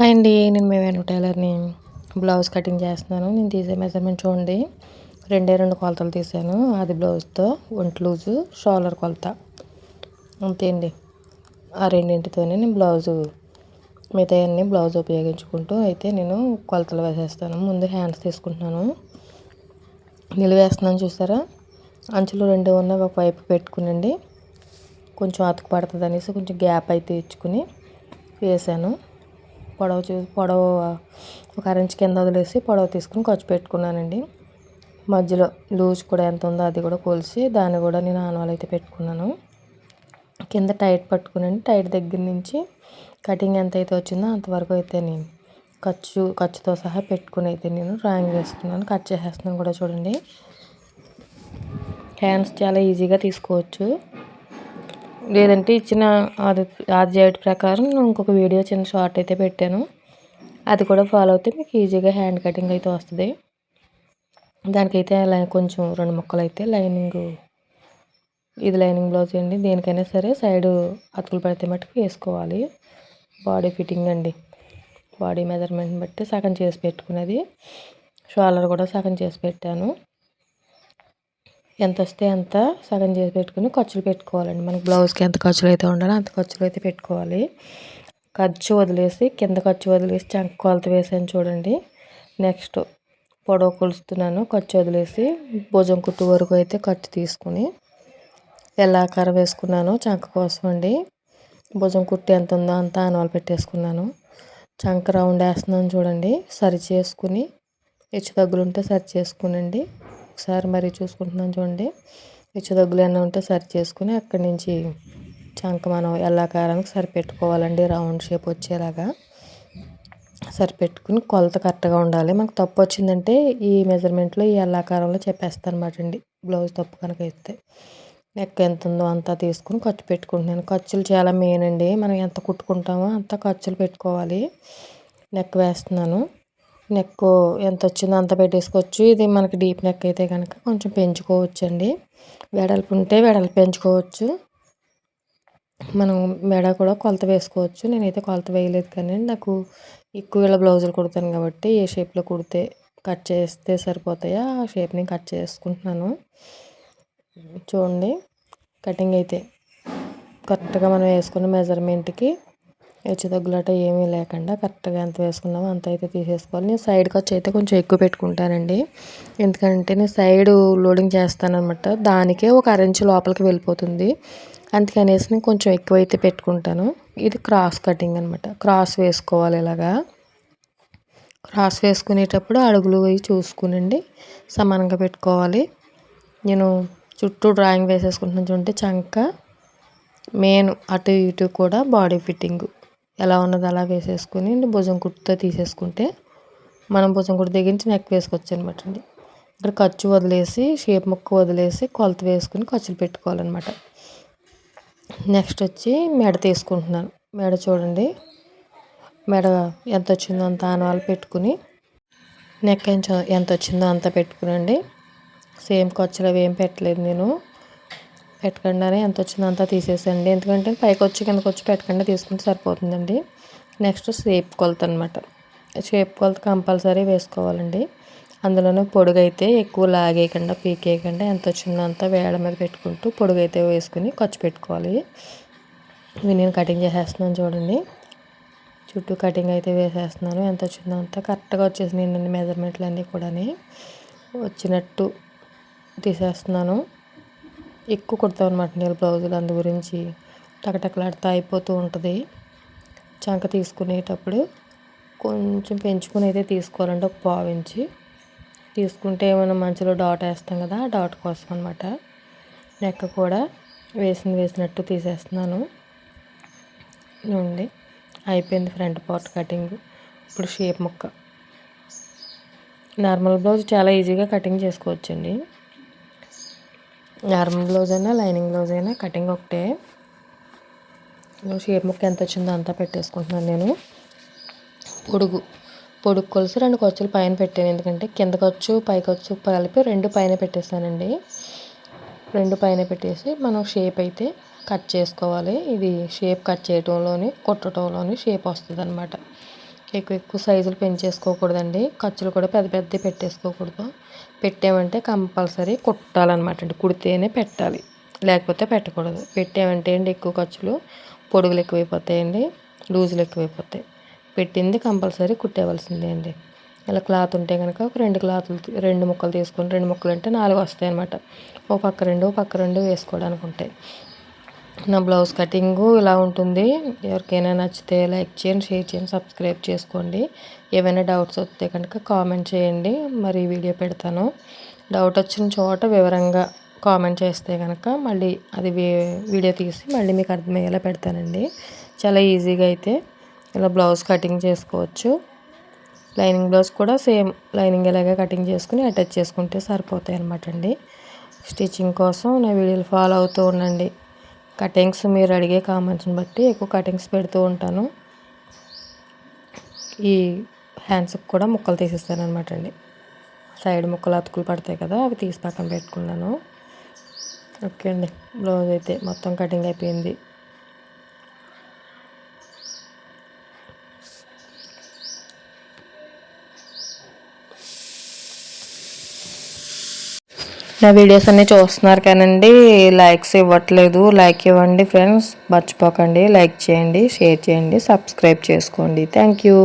Hi అండి నేను మీ వేణు టైలర్ని బ్లౌజ్ కటింగ్ చేస్తున్నాను. నేను తీసే మెజర్మెంట్ చూడండి. రెండే రెండు కొలతలు తీసాను. అది బ్లౌజ్తో ఒంటి లూజు షోల్డర్ కొలత. అంతే అండి. ఆ రెండింటితోనే నేను బ్లౌజు మిగతా అన్ని బ్లౌజ్ ఉపయోగించుకుంటూ అయితే నేను కొలతలు వేసేస్తాను. ముందు హ్యాండ్స్ తీసుకుంటున్నాను. నిలువేస్తున్నాను చూసారా? అంచులు రెండు ఉన్న ఒక వైపు పెట్టుకునండి. కొంచెం అతుకు పడుతుంది అనేసి కొంచెం గ్యాప్ అయితే ఇచ్చుకుని వేసాను. పొడవు చూ పొడవు ఒక అరెంజ్ కింద వదిలేసి పొడవు తీసుకుని ఖర్చు పెట్టుకున్నానండి. మధ్యలో లూజ్ కూడా ఎంత ఉందో అది కూడా కొలిసి దాన్ని కూడా నేను ఆనవాలు అయితే పెట్టుకున్నాను. కింద టైట్ పట్టుకునండి. టైట్ దగ్గర నుంచి కటింగ్ ఎంత అయితే వచ్చిందో అంతవరకు అయితే నేను ఖర్చు ఖర్చుతో సహా పెట్టుకుని అయితే నేను డ్రాయింగ్ వేసుకున్నాను కట్ చేసేస్తున్నాను కూడా చూడండి. హ్యాండ్స్ చాలా ఈజీగా తీసుకోవచ్చు. లేదంటే ఇచ్చిన అది ఆర్జెట్ ప్రకారం ఇంకొక వీడియో చిన్న షార్ట్ అయితే పెట్టాను. అది కూడా ఫాలో అయితే మీకు ఈజీగా హ్యాండ్ కటింగ్ అయితే వస్తుంది. దానికైతే కొంచెం రెండు ముక్కలు అయితే లైనింగ్ ఇది లైనింగ్ బ్లౌజ్ అండి. దేనికైనా సరే సైడ్ అతుకులు పడితే మట్టుకు వేసుకోవాలి. బాడీ ఫిట్టింగ్ అండి. బాడీ మెజర్మెంట్ని బట్టి సగం చేసి పెట్టుకున్నది. షోల్డర్ కూడా సగం చేసి పెట్టాను. ఎంత వస్తే అంత సగం చేసి పెట్టుకుని ఖర్చులు పెట్టుకోవాలండి. మనకి బ్లౌజ్కి ఎంత ఖర్చులు అయితే ఉండాలో అంత ఖర్చులు అయితే పెట్టుకోవాలి. ఖర్చు వదిలేసి కింద ఖర్చు వదిలేసి చంక కొలత వేసాను చూడండి. నెక్స్ట్ పొడవు కొలుస్తున్నాను. ఖర్చు వదిలేసి భుజం కుట్టు వరకు అయితే ఖర్చు తీసుకుని ఎలా కర్ర వేసుకున్నాను చంక కోసం అండి. భుజం కుట్టు ఎంత ఉందో అంత ఆనవాలు పెట్టేసుకున్నాను. చంక రౌండ్ వేస్తున్నాను చూడండి. సరి చేసుకుని హెచ్చు తగ్గులు ఉంటే సరి చేసుకునండి. ఒకసారి మరి చూసుకుంటున్నాను చూడండి. పిచ్చు దగ్గులు ఏమైనా ఉంటే సరి చేసుకుని అక్కడి నుంచి చంక మనం ఎల్లాకారానికి సరిపెట్టుకోవాలండి. రౌండ్ షేప్ వచ్చేలాగా సరిపెట్టుకుని కొలత కరెక్ట్గా ఉండాలి. మనకు తప్పు వచ్చిందంటే ఈ మెజర్మెంట్లో ఈ ఎల్లాకారంలో చెప్పేస్తాను అనమాట అండి. బ్లౌజ్ తప్పు కనుక ఇస్తే నెక్ ఎంత ఉందో అంతా తీసుకుని ఖర్చు పెట్టుకుంటున్నాను. ఖర్చులు చాలా మెయిన్ అండి. మనం ఎంత కుట్టుకుంటామో అంత ఖర్చులు పెట్టుకోవాలి. నెక్ వేస్తున్నాను. నెక్ ఎంత వచ్చిందో అంత పెట్టేసుకోవచ్చు. ఇది మనకి డీప్ నెక్ అయితే కనుక కొంచెం పెంచుకోవచ్చు అండి వెడల్పు ఉంటే వెడల్పు పెంచుకోవచ్చు. మనం మెడ కూడా కొలత వేసుకోవచ్చు. నేనైతే కొలత వేయలేదు కానీ నాకు ఎక్కువ ఇలా బ్లౌజులు కుడతాను కాబట్టి ఏ షేప్లో కుడితే కట్ చేస్తే సరిపోతాయా ఆ షేప్ని కట్ చేసుకుంటున్నాను. చూడండి. కటింగ్ అయితే కరెక్ట్గా మనం వేసుకున్న మెజర్మెంట్కి హెచ్చు తగ్గులట ఏమీ లేకుండా కరెక్ట్గా ఎంత వేసుకున్నామో అంత అయితే తీసేసుకోవాలి. నేను సైడ్ ఖర్చు అయితే కొంచెం ఎక్కువ పెట్టుకుంటానండి. ఎందుకంటే నేను సైడ్ లోడింగ్ చేస్తానమాట దానికే ఒక అరెంజ్ లోపలికి వెళ్ళిపోతుంది. అందుకనేసి నేను కొంచెం ఎక్కువ అయితే పెట్టుకుంటాను. ఇది క్రాస్ కటింగ్ అనమాట క్రాస్ వేసుకోవాలి ఇలాగా. క్రాస్ వేసుకునేటప్పుడు అడుగులు అవి చూసుకునండి. సమానంగా పెట్టుకోవాలి. నేను చుట్టూ డ్రాయింగ్ వేసేసుకుంటున్నాను చూడండి. చంక మెయిన్ అటు ఇటు కూడా బాడీ ఫిట్టింగ్. ఎలా ఉన్నదో అలా వేసేసుకొని భుజం కుట్టుతో తీసేసుకుంటే మనం భుజం కుట్టు తెగించి నెక్ వేసుకోవచ్చు అనమాట అండి. ఇక్కడ ఖర్చు వదిలేసి షేప్ ముక్క వదిలేసి కొలత వేసుకుని ఖర్చులు పెట్టుకోవాలన్నమాట. నెక్స్ట్ వచ్చి మెడ తీసుకుంటున్నాను. మెడ చూడండి. మెడ ఎంత వచ్చిందో అంత ఆనవాళ్ళు పెట్టుకుని నెక్ ఎంత వచ్చిందో అంత పెట్టుకునండి సేమ్ ఖర్చులు అవి ఏం పెట్టలేదు నేను. పెట్టకుండానే ఎంత వచ్చిందో అంతా తీసేసండి ఎందుకంటే పైకి వచ్చి కిందకి వచ్చి పెట్టకుండా తీసుకుంటే సరిపోతుందండి. నెక్స్ట్ షేప్ కొలత అనమాట షేప్ కొలత కంపల్సరీ వేసుకోవాలండి. అందులోనే పొడుగైతే ఎక్కువ లాగేయకుండా పీకేయకుండా ఎంత వచ్చిందో అంతా వేడ మీద పెట్టుకుంటూ పొడుగైతే వేసుకుని ఖర్చు పెట్టుకోవాలి. ఇవి నేను కటింగ్ చేసేస్తున్నాను చూడండి. చుట్టూ కటింగ్ అయితే వేసేస్తున్నాను. ఎంత వచ్చిందో అంతా కరెక్ట్గా వచ్చేసినాయి మెజర్మెంట్లు అన్నీ కూడా వచ్చినట్టు తీసేస్తున్నాను. ఎక్కువ కుడతాం అనమాట నేను బ్లౌజులు అందు గురించి. టకటకలాడుతూ అయిపోతూ ఉంటుంది. చంక తీసుకునేటప్పుడు కొంచెం పెంచుకుని అయితే తీసుకోవాలంటే ఒక పావించి తీసుకుంటే ఏమైనా మంచిలో డాట్ వేస్తాం కదా ఆ డాట్ కోసం అనమాట నెక్క కూడా వేసింది వేసినట్టు తీసేస్తున్నాను. నుండి అయిపోయింది ఫ్రంట్ పార్ట్ కటింగ్. ఇప్పుడు షేప్ ముక్క. నార్మల్ బ్లౌజ్ చాలా ఈజీగా కటింగ్ చేసుకోవచ్చండి. నార్మల్ బ్లౌజ్ అయినా లైనింగ్ బ్లౌజ్ అయినా కటింగ్ ఒకటే. షేప్ ముక్క ఎంత వచ్చిందో అంతా పెట్టేసుకుంటున్నాను నేను. పొడుగు పొడుగు కొలిసి రెండు ఖర్చులు పైన పెట్టాను. ఎందుకంటే కింద ఖర్చు పై ఖర్చు కలిపి రెండు పైన పెట్టేస్తానండి. రెండు పైన పెట్టేసి మనం షేప్ అయితే కట్ చేసుకోవాలి. ఇది షేప్ కట్ చేయటంలోని కుట్టడంలోని షేప్ వస్తుంది అనమాట ఎక్కువ ఎక్కువ సైజులు పెంచేసుకోకూడదండి. ఖర్చులు కూడా పెద్ద పెద్ద పెట్టేసుకోకూడదు. పెట్టామంటే కంపల్సరీ కుట్టాలన్నమాట అండి. కుడితేనే పెట్టాలి. లేకపోతే పెట్టకూడదు. పెట్టామంటే అండి ఎక్కువ ఖర్చులు పొడుగులు ఎక్కువైపోతాయండి లూజులు ఎక్కువైపోతాయి. పెట్టింది కంపల్సరీ కుట్టేవలసిందే అండి. ఇలా క్లాత్ ఉంటే కనుక ఒక రెండు క్లాతులు రెండు ముక్కలు తీసుకొని రెండు ముక్కలు అంటే నాలుగు వస్తాయి అనమాట ఓ పక్క రెండు ఓ పక్క రెండు వేసుకోవడానికి ఉంటాయి నా బ్లౌజ్ కటింగు ఇలా ఉంటుంది. ఎవరికైనా నచ్చితే లైక్ చేయండి షేర్ చేయండి సబ్స్క్రైబ్ చేసుకోండి. ఏమైనా డౌట్స్ వస్తే కనుక కామెంట్ చేయండి. మరి వీడియో పెడతాను. డౌట్ వచ్చిన చోట వివరంగా కామెంట్ చేస్తే కనుక మళ్ళీ అది వీడియో తీసి మళ్ళీ మీకు అర్థమయ్యేలా పెడతానండి. చాలా ఈజీగా అయితే ఇలా బ్లౌజ్ కటింగ్ చేసుకోవచ్చు. లైనింగ్ బ్లౌజ్ కూడా సేమ్ లైనింగ్ ఇలాగే కటింగ్ చేసుకుని అటాచ్ చేసుకుంటే సరిపోతాయి అనమాట అండి. స్టిచ్చింగ్ కోసం నా వీడియోలు ఫాలో అవుతూ ఉండండి. కటింగ్స్ మీరు అడిగే కామెంట్స్ని బట్టి ఎక్కువ కటింగ్స్ పెడుతూ ఉంటాను. ఈ హ్యాండ్స్కి కూడా ముక్కలు తీసేస్తాను అనమాట అండి. సైడ్ ముక్కలు అతుకులు పడతాయి కదా అవి తీసి పక్కన పెట్టుకున్నాను. ఓకే అండి బ్లౌజ్ అయితే మొత్తం కటింగ్ అయిపోయింది. నా వీడియోస్ అన్నీ చూస్తున్నారు కానండి లైక్స్ ఇవ్వట్లేదు. లైక్ ఇవ్వండి ఫ్రెండ్స్ మర్చిపోకండి. లైక్ చేయండి షేర్ చేయండి సబ్స్క్రైబ్ చేసుకోండి. Thank you